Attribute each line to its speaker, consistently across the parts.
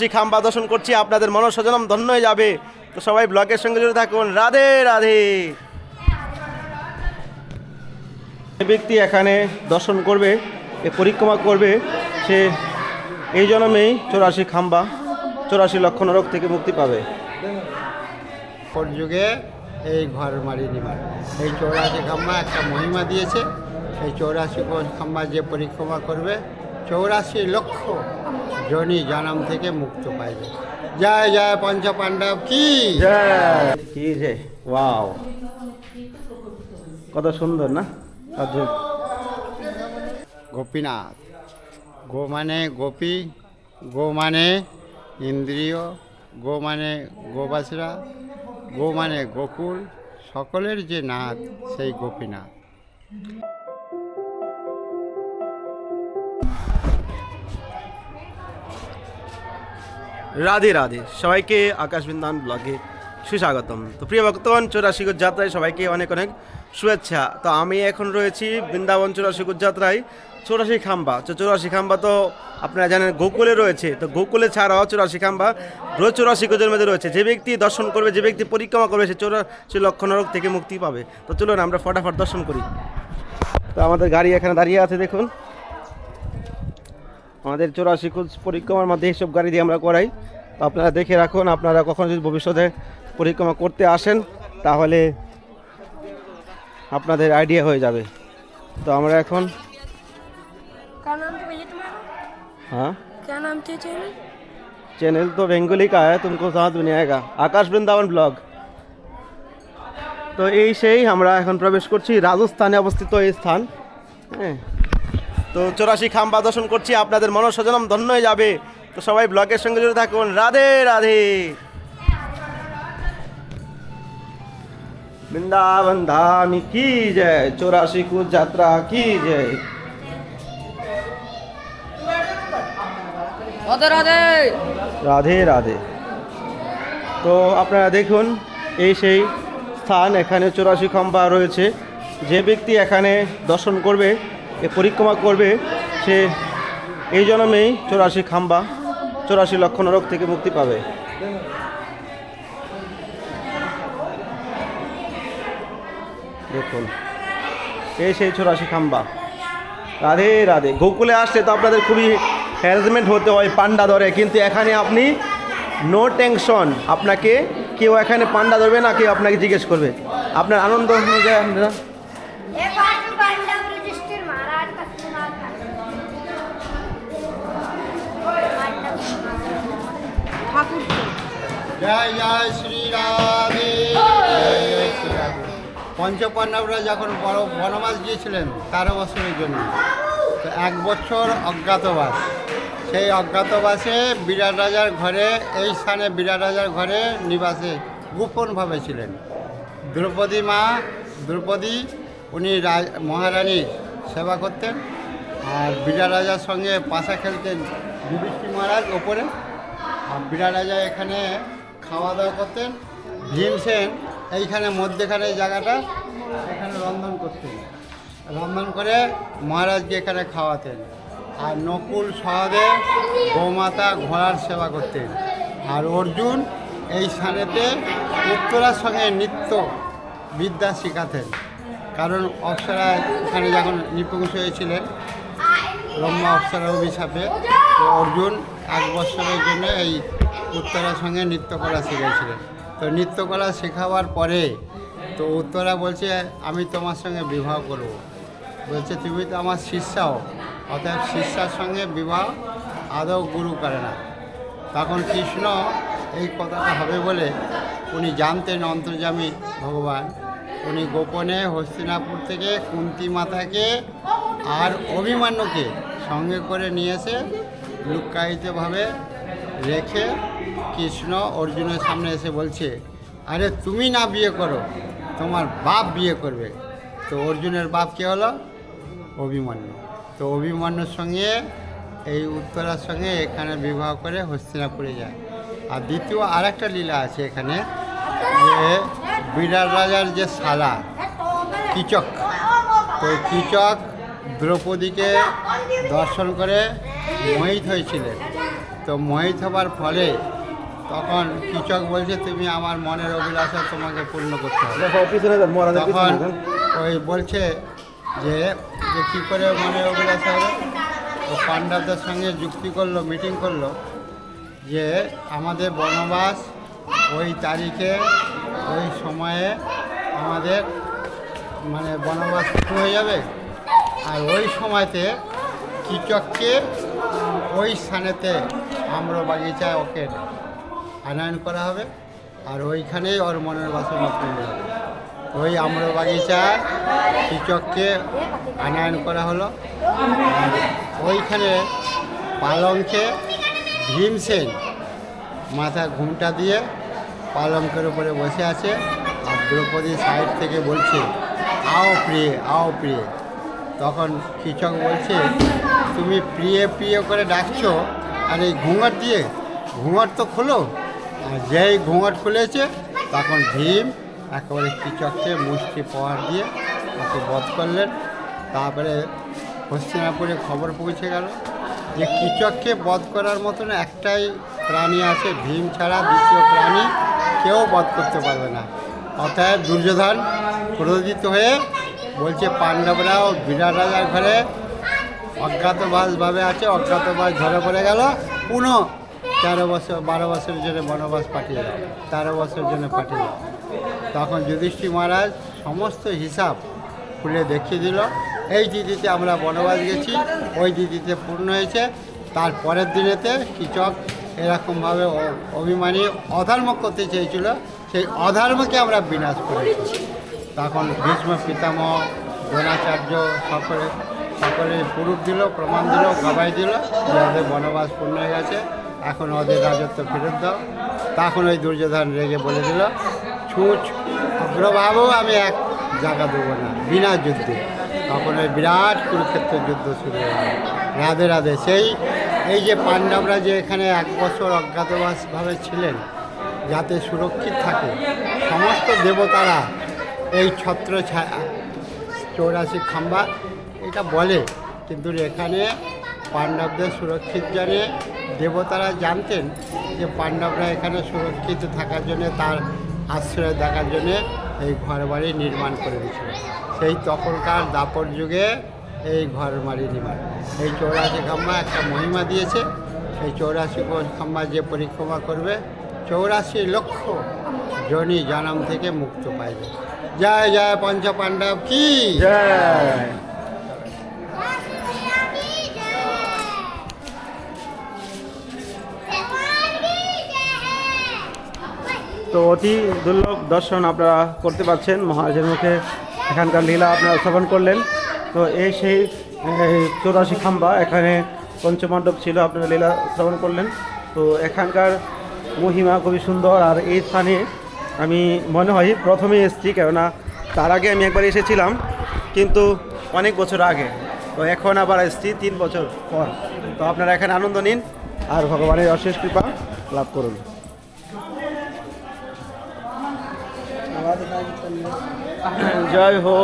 Speaker 1: শ্রী খাম্বা দর্শন করছি, আপনাদের মনসজনম ধন্য হয়ে যাবে। তো সবাই ব্লগের সঙ্গে জুড়ে থাকুন। রাধে রাধে। যে ব্যক্তি এখানে দর্শন করবে, এ পরিক্রমা করবে, সে এই জন্মেই চৌরাশি খাম্বা, চৌরাশি লক্ষ নরক থেকে মুক্তি পাবে।
Speaker 2: যুগে এই ঘর মারি নিবার। এই চৌরাশি খাম্বা একটা মহিমা দিয়েছে। এই চৌরাশি খাম্বা যে পরিক্রমা করবে চৌরাশি লক্ষ জনি জনম থেকে মুক্ত পাইবে। জয় জয় পঞ্চ পাণ্ডব কি
Speaker 1: কি যে ওয়াও। কত সুন্দর না? অদ্ভুত।
Speaker 2: গোপীনাথ। গো মানে গোপী গো মানে ইন্দ্রিয় গো মানে গোবাসরা গো মানে গোকুল সকলের যে নাথ সেই গোপীনাথ।
Speaker 1: রাধে রাধে। সবাইকে আকাশ বৃন্দাবন ব্লগে সুস্বাগতম। তো প্রিয় ভক্তগণ চৌরাশিগর যাত্রায় সবাইকে অনেক অনেক শুভেচ্ছা। তো আমি এখন রয়েছি বৃন্দাবন চৌরাশিগর যাত্রায় চৌরাশি খাম্বা। তো চৌরাশি খাম্বা তো আপনারা জানেন গোকুলে রয়েছে। তো গোকুলে ছাড়াও চৌরাশি খাম্বা রোজ চৌরাশি মধ্যে রয়েছে। যে ব্যক্তি দর্শন করবে, যে ব্যক্তি পরিক্রমা করবে, সে চৌরাশি লক্ষ নরক থেকে মুক্তি পাবে। তো চলুন আমরা ফটাফট দর্শন করি। তো আমাদের গাড়ি এখানে দাঁড়িয়ে আছে, দেখুন। আমাদের চৌরাশি কোচ পরিক্রমার মধ্যে এইসব গাড়ি দিয়ে আমরা করাই তো আপনারা দেখে রাখুন আপনারা কখনো যদি ভবিষ্যতে পরিক্রমা করতে আসেন তাহলে আপনাদের আইডিয়া হয়ে যাবে তো আমরা এখন
Speaker 3: क्या नाम था भैया तुम्हारा
Speaker 1: हाँ
Speaker 3: क्या नाम थे चैनल
Speaker 1: चैनल तो बेंगोली का है तुमको समझ में नहीं आएगा আকাশ বৃন্দাবন ব্লগ তো এই সেই আমরা এখন প্রবেশ করছি রাজস্থানে অবস্থিত এই স্থান হ্যাঁ তো চৌরাশি খাম প্রদর্শন করছি আপনাদের মনসজনম ধন্য হয়ে যাবে। তো সবাই ব্লগের সঙ্গে জুড়ে থাকুন। রাধে রাধে। বৃন্দাবন ধাম কি জয় চৌরাশি কু যাত্রা কি জয়।
Speaker 3: রাধে।
Speaker 1: রাধে রাধে। তো আপনারা দেখুন এই সেই স্থান এখানে চৌরাশি খাম্বা রয়েছে। যে ব্যক্তি এখানে দর্শন করবে এ পরিক্রমা করবে সে এই জন্মেই চৌরাশি খাম্বা, চৌরাশি লক্ষ নরক থেকে মুক্তি পাবে। দেখুন এই সেই চৌরাশি খাম্বা। রাধে রাধে। গোকুলে আসলে তো আপনাদের খুবই হ্যারাসমেন্ট হতে হয় পান্ডা ধরে, কিন্তু এখানে আপনি নো টেনশন আপনাকে কেউ এখানে পান্ডা ধরবে না, কেউ আপনাকে জিজ্ঞেস করবে। আপনার আনন্দ।
Speaker 2: জয় জয় শ্রী যখন বড় বনবাস গিয়েছিলেন তেরো বছরের জন্য, তো এক বছর অজ্ঞাতবাস। সেই অজ্ঞাতবাসে বিরাট রাজার ঘরে, এই স্থানে বিরাট রাজার ঘরে নিবাসে গোপনভাবে ছিলেন। দ্রৌপদী মা, দ্রৌপদী, উনি মহারানীর সেবা করতেন আর বিরাট রাজার সঙ্গে পাশা খেলতেন। যুধিষ্ঠির মহারাজ ওপরে। আর বিরাট রাজা এখানে খাওয়া দাওয়া করতেন ভীমসেন এইখানে মধ্যেখানে এই জায়গাটা, এখানে রন্ধন করতেন। রন্ধন করে মহারাজকে এখানে খাওয়াতেন। আর নকুল সহদেব গোমাতা ঘোড়ার সেবা করতেন। আর অর্জুন এই স্থানেতে উত্তরার সঙ্গে নৃত্য বিদ্যা শেখাতেন। কারণ অপ্সরা এখানে যখন নিপুংস হয়েছিলেন, ব্রহ্মা অপ্সরা অভিশাপে, তো অর্জুন এক বছরের জন্য এই উত্তরার সঙ্গে নৃত্যকলা শিখেছিলেন। তো নৃত্যকলা শেখাবার পরে তো উত্তরা বলছে, আমি তোমার সঙ্গে বিবাহ করব। বলছে, তুমি তো আমার শিষ্যাও অর্থাৎ শিষ্যার সঙ্গে বিবাহ আদৌ গুরু করে না। তখন কৃষ্ণ এই কথাটা হবে বলে উনি জানতেন অন্তর্যামী ভগবান। উনি গোপনে হস্তিনাপুর থেকে কুন্তি মাতাকে আর অভিমান্যকে সঙ্গে করে নিয়ে এসে লুক্কায়িতভাবে রেখে কৃষ্ণ অর্জুনের সামনে এসে বলছে, আরে তুমি না বিয়ে করো, তোমার বাপ বিয়ে করবে। তো অর্জুনের বাপ কে হলো? অভিমন্যু। তো অভিমন্যুর সঙ্গে, এই উত্তরার সঙ্গে এখানে বিবাহ করে হস্তিনাপুরে যায়। আর দ্বিতীয় আরেকটা লীলা আছে এখানে, যে বিরাট রাজার যে শালা, কিচক। তো কিচক দ্রৌপদীকে দর্শন করে মোহিত হয়েছিলেন। তো মোহিত হবার ফলে তখন কৃষক বলছে তুমি আমার মনের অভিলাষা তোমাকে পূর্ণ করতে হবে। তখন ওই বলছে যে যে কী করে মনের অভিলাষা হবে? ও পাণ্ডবদের সঙ্গে যুক্তি করল মিটিং করল যে আমাদের বনবাস ওই তারিখে ওই সময়ে আমাদের মানে বনবাস শুরু হয়ে যাবে। আর ওই সময়তে কীচককে ওই স্থানেতে আম্র বাগিচায় ওকে আনয়ন করা হবে আর ওইখানেই ওর মনের বাসনা পূর্ণ হবে। ওই আম্র বাগিচায় কীচককে আনয়ন করা হলো। ওইখানে পালংকে ভীমসেন মাথা ঘুমটা দিয়ে পালঙ্কের উপরে বসে আছে। আর দ্রৌপদী সাইড থেকে বলছে, আও প্রিয়ে আও প্রিয়ে। তখন কৃষক বলছে, তুমি প্রিয়ে, প্রিয় করে ডাকছো, আর এই ঘুঙট দিয়ে ঘুঙট তো খোলো যেই ঘুঙট খুলেছে, তখন ভীম একেবারে কৃষককে মুষ্টি পাওয়ার দিয়ে ওকে বধ করলেন। তারপরে হস্তিনাপুরে খবর পৌঁছে গেল যে কৃষককে বধ করার মতন একটাই প্রাণী আছে, ভীম ছাড়া দ্বিতীয় প্রাণী কেউ বধ করতে পারবে না। অতএব দুর্যোধন ক্রোধিত হয়ে বলছে, পাণ্ডবরাও বিরাট রাজার ঘরে অজ্ঞাতবাসভাবে আছে, অজ্ঞাতবাস ধরে পড়ে গেল। পুনঃ তেরো বছর, বারো বছরের জন্য বনবাস পাঠিয়ে দাও। তেরো বছরের জন্য পাঠিয়ে দাও। তখন যুধিষ্ঠির মহারাজ সমস্ত হিসাব খুলে দেখিয়ে দিল। এই দিদিতে আমরা বনবাস গেছি, ওই দিদিতে পূর্ণ হয়েছে। তার পরের দিনেতে কৃষক এরকমভাবে অভিমানী অধর্ম করতে চেয়েছিল। সেই অধর্মকে আমরা বিনাশ করেছি তখন ভীষ্ম পিতামহ, দ্রোণাচার্য সকলে সকলে পুরুষ দিল, প্রমাণ দিল গবাই দিল যে ওদের বনবাস পূর্ণ হয়ে গেছে। এখন ওদের রাজত্ব ফেরত দাও। তখন ওই দুর্যোধন রেগে বলে দিল, ছুঁচ অগ্রভাবও আমি এক জায়গা দেবো না, বিনা যুদ্ধে। তখন ওই বিরাট কুরুক্ষেত্র যুদ্ধ শুরু হয়ে রাধে রাধে, সেই, এই যে পাণ্ডবরা যে এখানে এক বছর অজ্ঞাতবাসভাবে ছিলেন, যাতে সুরক্ষিত থাকে, সমস্ত দেবতারা এই ছত্র ছায়া চৌরাশি খাম্বা, এটা বলে, কিন্তু এখানে পাণ্ডবদের সুরক্ষিত জানে দেবতারা জানতেন যে পাণ্ডবরা এখানে সুরক্ষিত থাকার জন্য, তার আশ্রয় দেখার জন্যে এই ঘর বাড়ি নির্মাণ করে দিয়েছিল। সেই তখনকার দাপর যুগে এই ঘর বাড়ি নির্মাণ। এই চৌরাশি খাম্বা একটা মহিমা দিয়েছে। এই চৌরাশি খাম্বা যে পরিক্রমা করবে, চৌরাশি লক্ষ জনি জনম থেকে মুক্ত পাইবে। জয় জয় পঞ্চ পাণ্ডব কি?
Speaker 1: জয়। তো অতি দুর্লভ দর্শন আপনারা করতে পারছেন। মহারাজের মুখে এখানকার লীলা আপনারা শ্রবণ করলেন। তো এই সেই চৌরাশি খাম্বা এখানে পঞ্চমণ্ডপ ছিল, আপনারা লীলা শ্রবণ করলেন। তো এখানকার মহিমা খুবই সুন্দর আর এই স্থানে আমি মনে হয় প্রথমে এসেছি, কেননা তার আগে আমি একবার এসেছিলাম, কিন্তু অনেক বছর আগে। তো এখন আবার এসেছি তিন বছর পর। তো আপনারা এখানে আনন্দ নিন আর ভগবানের অশেষ কৃপা লাভ করুন। জয় হো।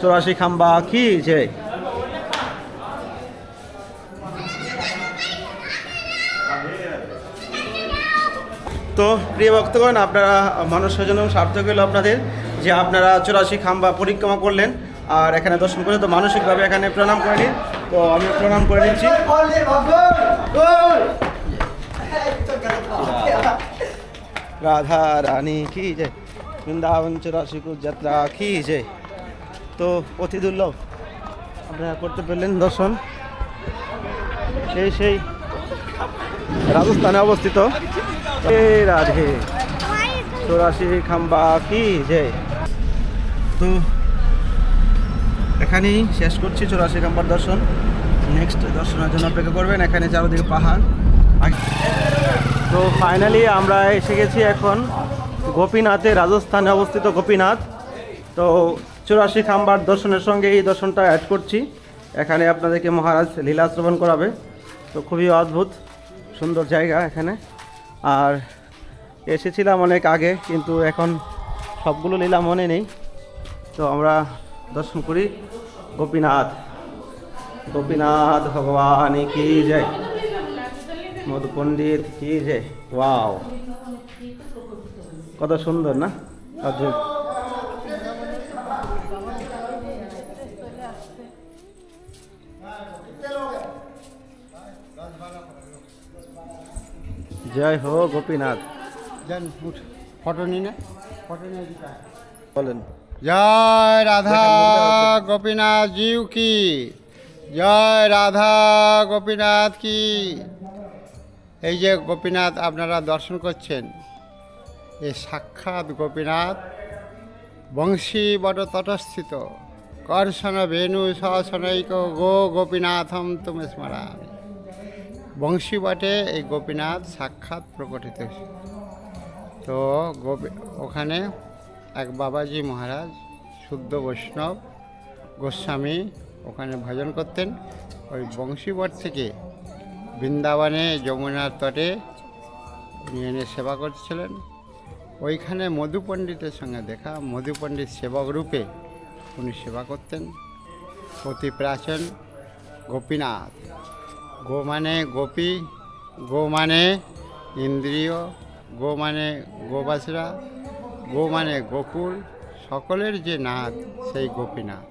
Speaker 1: চৌরাশি খাম্বা কি জয় তো প্রিয় ভক্তগণ, আপনারা মানুষ সজন সার্থক হলো আপনাদের, যে আপনারা চৌরাশি খাম্বা পরিক্রমা করলেন, আর এখানে দর্শন করে তো মানসিকভাবে এখানে প্রণাম করে নিন। তো আমি প্রণাম করে নিচ্ছি। রাধা রানী, কি জয় বৃন্দাবন চৌরাশি যাত্রা। কি জয় তো অতি দুর্লভ। আপনারা করতে পারলেন দর্শন। সেই সেই রাজস্থানে অবস্থিত। রাধে। চৌরাশি খাম্বা, কি যে? তো এখানেই শেষ করছি চৌরাশি খাম্বার দর্শন। নেক্সট দর্শনের জন্য অপেক্ষা করবেন। এখানে চারদিকে পাহাড়। তো ফাইনালি আমরা এসে গেছি এখন। গোপীনাথে রাজস্থানে অবস্থিত গোপীনাথ। তো চুরাশি খাম্বার দর্শনের সঙ্গে এই দর্শনটা অ্যাড করছি। এখানে আপনাদেরকে মহারাজ লীলা শ্রবণ করাবে। তো খুবই অদ্ভুত, সুন্দর জায়গা এখানে। আর এসেছিলাম অনেক আগে, কিন্তু এখন সবগুলো লীলা মনে নেই। তো আমরা দর্শন করি গোপীনাথ। গোপীনাথ ভগবান, কি জয়? মধু পণ্ডিত কি যে ওয়াও। কত সুন্দর না? অদ্ভুত জয় হো গোপীনাথ।
Speaker 2: ফটো নিয়ে ফটো নিয়ে
Speaker 1: বলেন।
Speaker 2: জয় রাধা গোপীনাথ জিউ কি? জয় রাধা গোপীনাথ কি? এই যে গোপীনাথ আপনারা দর্শন করছেন এই সাক্ষাৎ গোপীনাথ। বংশী বট তটস্থিত। কর্ষণ বেণু সহসনৈক গো গোপীনাথম তুমি স্মরামি। বংশী বটে এই গোপীনাথ সাক্ষাৎ প্রকটিত। তো গোপী, ওখানে এক বাবাজি মহারাজ, শুদ্ধ বৈষ্ণব গোস্বামী ওখানে ভজন করতেন। ওই বংশীবট থেকে বৃন্দাবনে যমুনার তটে নিয়ে এনে সেবা করছিলেন। ওইখানে মধু পণ্ডিতের সঙ্গে দেখা। মধু পণ্ডিত সেবক রূপে উনি সেবা করতেন। অতি প্রাচীন গোপীনাথ। গো মানে গোপী, গো মানে ইন্দ্রিয়, গো মানে গোবাসরা, গো মানে গোকুল, সকলের যে নাথ সেই গোপীনাথ।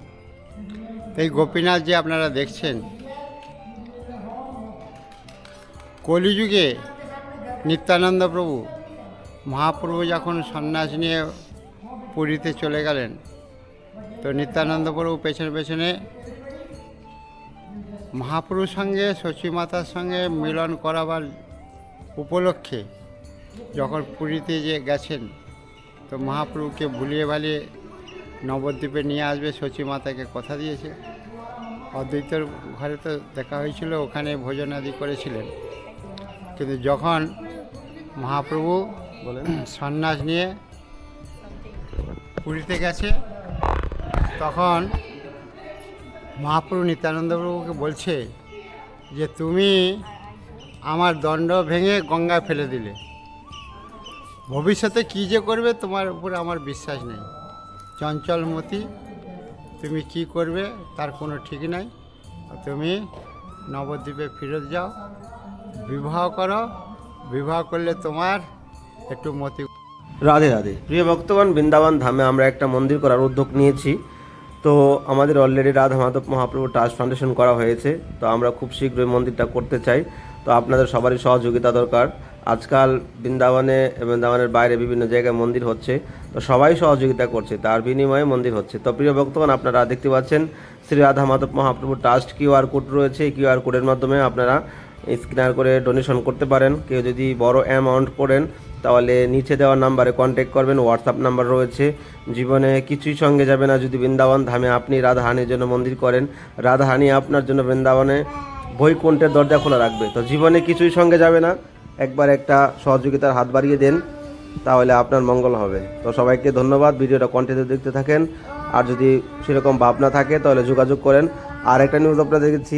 Speaker 2: এই গোপীনাথ যে আপনারা দেখছেন, কলিযুগে নিত্যানন্দ প্রভু মহাপ্রভু যখন সন্ন্যাস নিয়ে পুরীতে চলে গেলেন, তো নিত্যানন্দ প্রভু পেছনে পেছনে মহাপ্রভুর সঙ্গে মাতার সঙ্গে মিলন করাবার উপলক্ষে যখন পুরীতে যে গেছেন, তো মহাপ্রভুকে ভুলিয়ে ভালিয়ে নবদ্বীপে নিয়ে আসবে মাতাকে কথা দিয়েছে। অদ্বৈতর ঘরে তো দেখা হয়েছিল, ওখানে ভোজনাদি করেছিলেন। কিন্তু যখন মহাপ্রভু সন্ন্যাস নিয়ে পুরীতে গেছে। তখন মহাপ্রভু নিত্যানন্দ প্রভুকে বলছে যে, তুমি আমার দণ্ড ভেঙে গঙ্গায় ফেলে দিলে। ভবিষ্যতে কী যে করবে তোমার উপর আমার বিশ্বাস নেই। চঞ্চলমতি তুমি কি করবে তার কোনো ঠিক নাই। তুমি নবদ্বীপে ফেরত যাও। বিবাহ করো। বিবাহ করলে তোমার একটু মতি
Speaker 1: রাধে রাধে। প্রিয় ভক্তগণ, বৃন্দাবন ধামে আমরা একটা মন্দির করার উদ্যোগ নিয়েছি। তো আমাদের already Radha Madhab Mahaprabhu trust foundation করা হয়েছে। তো আমরা খুব শীঘ্রই মন্দিরটা করতে চাই। তো আপনাদের সবারই সহযোগিতা দরকার। আজকাল বৃন্দাবনে বৃন্দাবনের বাইরে বিভিন্ন জায়গায় মন্দির হচ্ছে। তো সবাই সহযোগিতা করছে। তার বিনিময়ে মন্দির হচ্ছে। তো প্রিয় ভক্তগণ, আপনারা দেখতে পাচ্ছেন Shri Radha Madhab Mahaprabhu trust QR code রয়েছে। কিউআর কোডের মাধ্যমে আপনারা স্ক্যানার করে ডোনেশন করতে পারেন। কেউ যদি বড় অ্যামাউন্ট করেন তাহলে নিচে দেওয়া নাম্বারে কন্ট্যাক্ট করবেন হোয়াটসঅ্যাপ নাম্বার রয়েছে। জীবনে কিছুই সঙ্গে যাবে না যদি বৃন্দাবন ধামে আপনি রাধাহানির জন্য মন্দির করেন। রাধাহানি আপনার জন্য বৃন্দাবনে বৈকুণ্ঠের দরজা খোলা রাখবে। তো জীবনে কিছুই সঙ্গে যাবে না। একবার একটা সহযোগিতার হাত বাড়িয়ে দেন, তাহলে আপনার মঙ্গল হবে। তো সবাইকে ধন্যবাদ। ভিডিওটা কন্টিনিউ দেখতে থাকেন। আর যদি সেরকম ভাবনা থাকে, তাহলে যোগাযোগ করেন। আর একটা নিউজ আপনাদের দেখেছি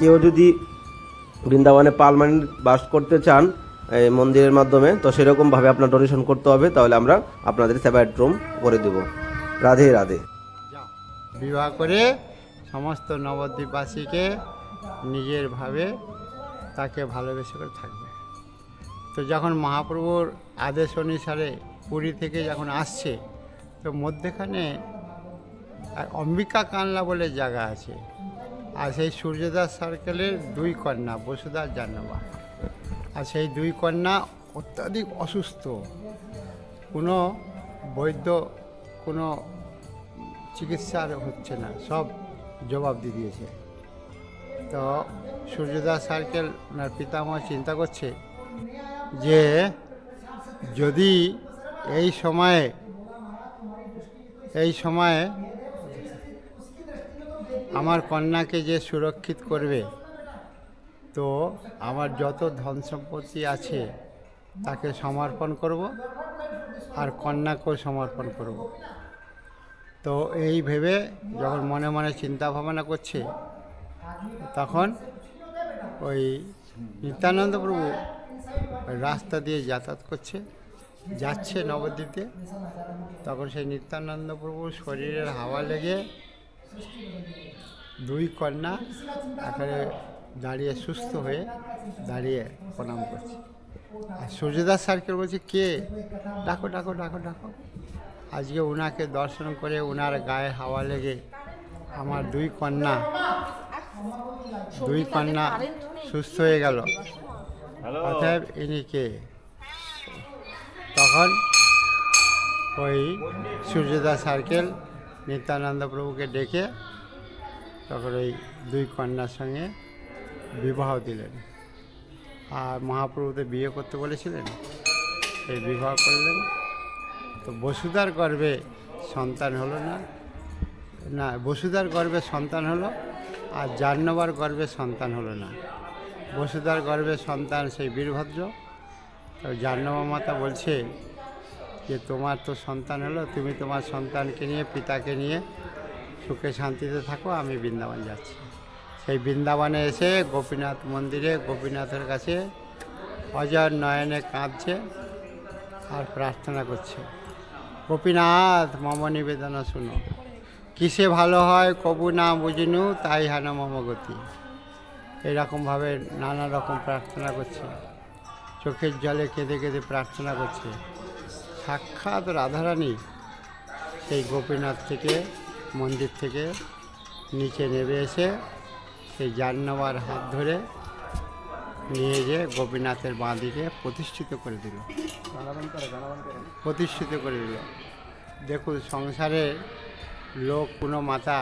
Speaker 1: কেউ যদি বৃন্দাবনে পার্মানেন্ট বাস করতে চান এই মন্দিরের মাধ্যমে। তো সেরকমভাবে আপনার ডোনেশন করতে হবে, তাহলে আমরা আপনাদের সেপারেট রুম করে দেব। রাধে রাধে।
Speaker 2: বিবাহ করে সমস্ত নবদ্বীপবাসীকে নিজের ভাবে তাকে ভালোবেসে করে থাকবে। তো যখন মহাপ্রভুর আদেশ অনুসারে পুরী থেকে যখন আসছে, তো মধ্যেখানে এক অম্বিকা কানলা বলে জায়গা আছে। আর সেই সূর্যদাস সার্কেলের দুই কন্যা বসুদাস জাহ্নবা। আর সেই দুই কন্যা অত্যাধিক অসুস্থ। কোনো বৈদ্য কোনো চিকিৎসার হচ্ছে না, সব জবাব দিয়ে দিয়েছে। তো সূর্যদাস সার্কেল ওনার পিতামহ চিন্তা করছে যে যদি এই সময়ে এই সময়ে আমার কন্যাকে যে সুরক্ষিত করবে তো আমার যত ধন সম্পত্তি আছে, তাকে সমর্পণ করব আর কন্যাকেও সমর্পণ করব। তো এই ভেবে যখন মনে মনে চিন্তা ভাবনা করছে, তখন ওই নিত্যানন্দ প্রভু রাস্তা দিয়ে যাতায়াত করছে, যাচ্ছে নবদ্বীপে। তখন সেই নিত্যানন্দ প্রভুর শরীরের হাওয়া লেগে দুই কন্যা একেবারে দাঁড়িয়ে সুস্থ হয়ে দাঁড়িয়ে প্রণাম করছে। আর সূর্যদাস স্যারকে বলছে কে? ডাকো ডাকো ডাকো ডাকো। আজকে ওনাকে দর্শন করে ওনার গায়ে হাওয়া লেগে আমার দুই কন্যা দুই কন্যা সুস্থ হয়ে গেল। অতএব ইনি কে? তখন ওই সূর্যদাস সার্কেল নিত্যানন্দ প্রভুকে ডেকে তখন ওই দুই কন্যার সঙ্গে বিবাহ দিলেন। আর মহাপ্রভুতে বিয়ে করতে বলেছিলেন এই বিবাহ করলেন। তো বসুধার গর্ভে সন্তান হলো না না, বসুধার গর্ভে সন্তান হলো আর জাহ্নবার গর্ভে সন্তান হলো না। বসুধার গর্ভে সন্তান সেই বীরভদ্র। তো জাহ্নবা মাতা বলছে যে, তোমার তো সন্তান হলো, তুমি তোমার সন্তানকে নিয়ে, পিতাকে নিয়ে সুখে শান্তিতে থাকো, আমি বৃন্দাবন যাচ্ছি। সেই বৃন্দাবনে এসে গোপীনাথ মন্দিরে, গোপীনাথের কাছে অজর নয়নে কাঁদছে আর প্রার্থনা করছে। গোপীনাথ, মম নিবেদন শুনো। কিসে ভালো হয় কবু না বুঝিনু, তাই হান মম গতি। এরকমভাবে নানা রকম প্রার্থনা করছে। চোখের জলে কেঁদে কেঁদে প্রার্থনা করছে। সাক্ষাৎ রাধারানী সেই গোপীনাথ থেকে, মন্দির থেকে নিচে নেমে এসে সেই জাহ্নবার হাত ধরে নিয়ে গিয়ে গোপীনাথের বাঁ দিকে প্রতিষ্ঠিত করে দিল। প্রতিষ্ঠিত করে দিল। দেখুন, সংসারে লোক, কোনো মাতা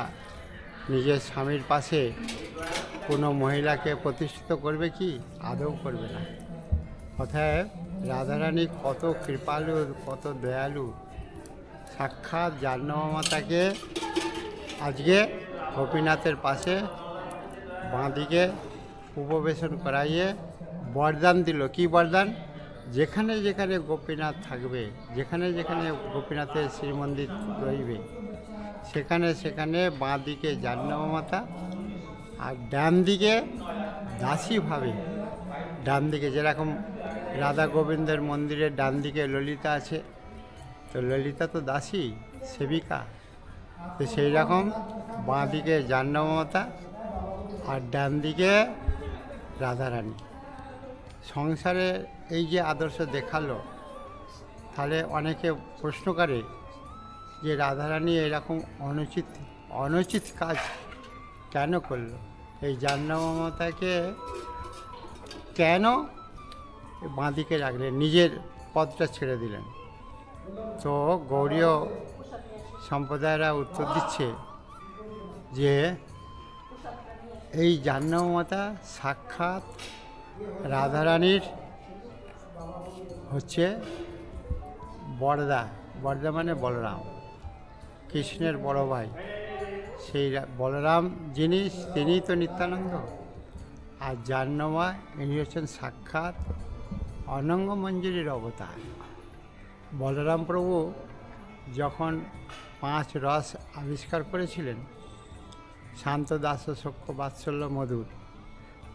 Speaker 2: নিজের স্বামীর পাশে কোনো মহিলাকে প্রতিষ্ঠিত করবে কি? আদৌ করবে না। অতএব রাধারানী কত কৃপালু, কত দয়ালু। সাক্ষাৎ জাহ্নবা মাতাকে আজকে গোপীনাথের পাশে বাঁদিকে উপবেশন করাইয়ে বরদান দিল। কি বরদান? যেখানে যেখানে গোপীনাথ থাকবে, যেখানে যেখানে গোপীনাথের শ্রীমন্দির রইবে, সেখানে সেখানে বাঁ দিকে জাহ্নবা মাতা আর ডান দিকে দাসীভাবে ডান দিকে যেরকম রাধা গোবিন্দের মন্দিরের ডান দিকে ললিতা আছে, তো ললিতা তো দাসী, সেবিকা। তো সেই রকম বাঁ দিকে জাহ্নবা মাতা আর ডান দিকে রাধারানী। সংসারে এই যে আদর্শ দেখাল, তাহলে অনেকে প্রশ্ন করে যে রাধারানী এরকম অনুচিত অনুচিত কাজ কেন করল? এই জাহ্নবা মাতাকে কেন বাঁদিকে রাখলেন? নিজের পদটা ছেড়ে দিলেন। তো গৌরীয় সম্প্রদায়রা উত্তর দিচ্ছে যে এই জাহ্নবমাতা সাক্ষাৎ রাধারানীর হচ্ছে বড়দা। বড়দা মানে বলরাম। কৃষ্ণের বড় ভাই। সেই বলরাম যিনি তিনিই তো নিত্যানন্দ। আর জাহ্নমা ইনি হচ্ছেন সাক্ষাৎ অনঙ্গ মঞ্জুরির অবতার। বলরাম প্রভু যখন পাঁচ রস আবিষ্কার করেছিলেন শান্ত দাস সক্ষ বাৎসল্য মধুর।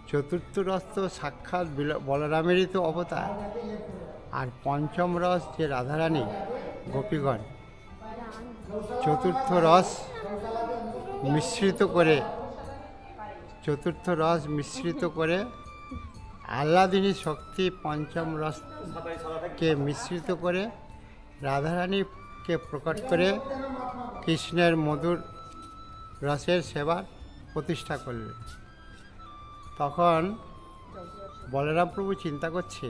Speaker 2: চতুর্থ রস তো সাক্ষাৎ বিল- বলরামেরই তো অবতার। আর পঞ্চম রস যে রাধারানী, গোপীগণ। চতুর্থ রস মিশ্রিত করে চতুর্থ রস মিশ্রিত করে আহ্লাদিনী শক্তি পঞ্চম রসকে মিশ্রিত করে রাধারানীকে প্রকট করে কৃষ্ণের মধুর রসের সেবার প্রতিষ্ঠা করলেন তখন বলরাম প্রভু চিন্তা করছে,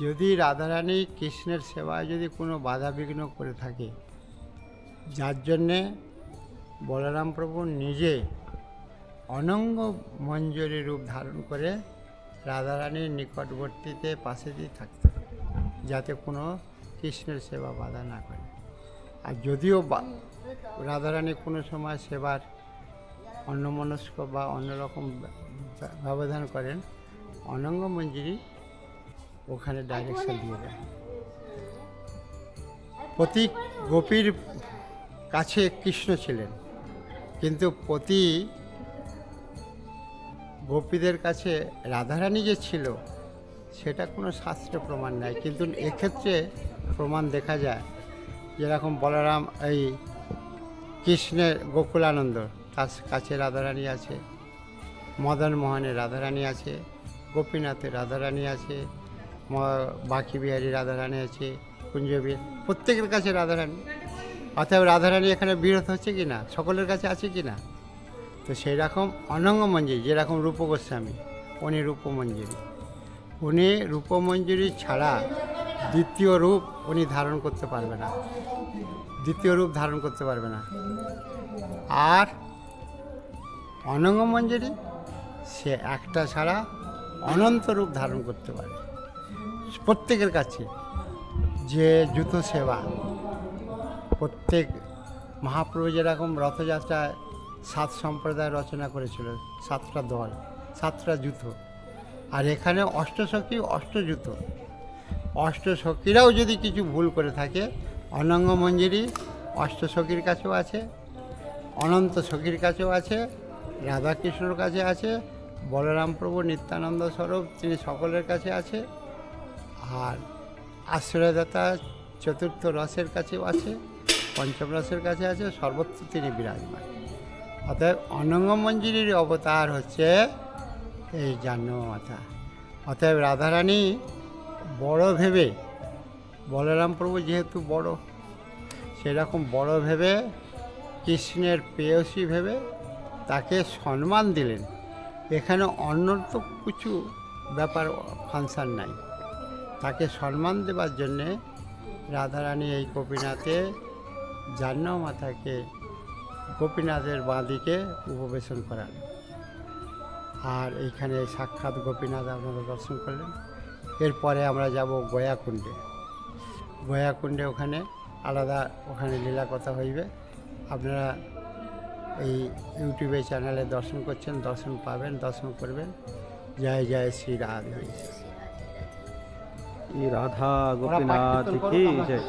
Speaker 2: যদি রাধারানী কৃষ্ণের সেবায় যদি কোনো বাধা বিঘ্ন করে থাকে, যার জন্যে বলরাম প্রভু নিজে অনঙ্গ মঞ্জুরি রূপ ধারণ করে রাধারানীর নিকটবর্তীতে পাশে দিয়ে থাকতেন, যাতে কোনো কৃষ্ণের সেবা বাধা না করে। আর যদিও রাধারানী কোনো সময় সেবার অন্যমনস্ক বা অন্যরকম ব্য- ব্য- ব্যবধান করেন, অনঙ্গ মঞ্জুরি ওখানে ডাইরেকশন দিয়ে দেয় প্রতি গোপীর কাছে কৃষ্ণ ছিলেন, কিন্তু প্রতি গোপীদের কাছে রাধারানী যে ছিল, সেটা কোনো শাস্ত্রে প্রমাণ নাই। কিন্তু এক্ষেত্রে প্রমাণ দেখা যায়, যেরকম বলরাম এই কৃষ্ণের গোকুলানন্দ, তার কাছে রাধারানী আছে, মদন মোহনের রাধারানী আছে গোপীনাথের রাধারানী আছে বাঁকি বিহারী রাধারানী আছে কুঞ্জবীর প্রত্যেকের কাছে রাধারানী। অতএব রাধারানী এখানে বিরত হচ্ছে কি না? সকলের কাছে আছে কি না? তো সেই রকম অনঙ্গ মঞ্জুরি যেরকম রূপ গোস্বামী উনি রূপমঞ্জুরি উনি রূপমঞ্জুরি ছাড়া দ্বিতীয় রূপ উনি ধারণ করতে পারবে না। দ্বিতীয় রূপ ধারণ করতে পারবে না। আর অনঙ্গ মঞ্জুরি, সে একটা ছাড়া অনন্ত রূপ ধারণ করতে পারে। প্রত্যেকের কাছে যে জুতো সেবা, প্রত্যেক মহাপ্রভু যেরকম রথযাত্রায় সাত সম্প্রদায় রচনা করেছিল, সাতটা দল, সাতটা জুতো, আর এখানে অষ্টসখী অষ্টজুতো। অষ্টসখীরাও যদি কিছু ভুল করে থাকে, অনঙ্গ মঞ্জুরি অষ্টসখীর কাছেও আছে, অনন্ত সখীর কাছেও আছে, রাধাকৃষ্ণর কাছে আছে, বলরাম প্রভু নিত্যানন্দ স্বরূপ তিনি সকলের কাছে আছে, আর আশ্রয়দাতা চতুর্থ রসের কাছেও আছে, পঞ্চম রসের কাছে আছে, সর্বত্র তিনি বিরাজমান। অতএব অনঙ্গ মঞ্জুরির অবতার হচ্ছে এই জাহ্নব মাতা। অতএব রাধারানী বড় ভেবে, বলরাম প্রভু যেহেতু বড়, সেরকম বড় ভেবে, কৃষ্ণের প্রেয়সী ভেবে তাকে সম্মান দিলেন। এখানে অন্য তো কিছু ব্যাপার ফাংশান নাই। তাকে সম্মান দেবার জন্যে রাধারানী এই গোপীনাথে জাহ্ন মাতাকে গোপীনাথের বাঁদিকে উপবেশন করান আর এইখানে সাক্ষাৎ গোপীনাথ আপনারা দর্শন করলেন। এরপরে আমরা যাব গয়াকুণ্ডে। গয়াকুণ্ডে ওখানে আলাদা ওখানে লীলা কথা হইবে। আপনারা এই ইউটিউবে চ্যানেলে দর্শন করছেন দর্শন পাবেন দর্শন করবেন। জয় জয় শ্রী রাধে।
Speaker 1: রাধা
Speaker 2: গোপীনাথ কি
Speaker 1: জয়।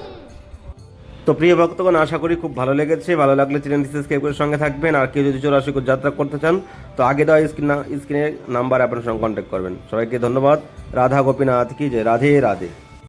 Speaker 1: তো প্রিয় ভক্তগণ, আশা করি খুব ভালো লেগেছে। ভালো লাগলে চ্যানেলটি সাবস্ক্রাইব করে সঙ্গে থাকবেন। আর কেউ যদি চৌরাশি যাত্রা করতে চান, তো আগে দেওয়া স্ক্রিন স্ক্রিনের নাম্বার আপনার সঙ্গে কন্ট্যাক্ট করবেন। সবাইকে ধন্যবাদ। রাধা গোপীনাথ কি যে রাধে রাধে।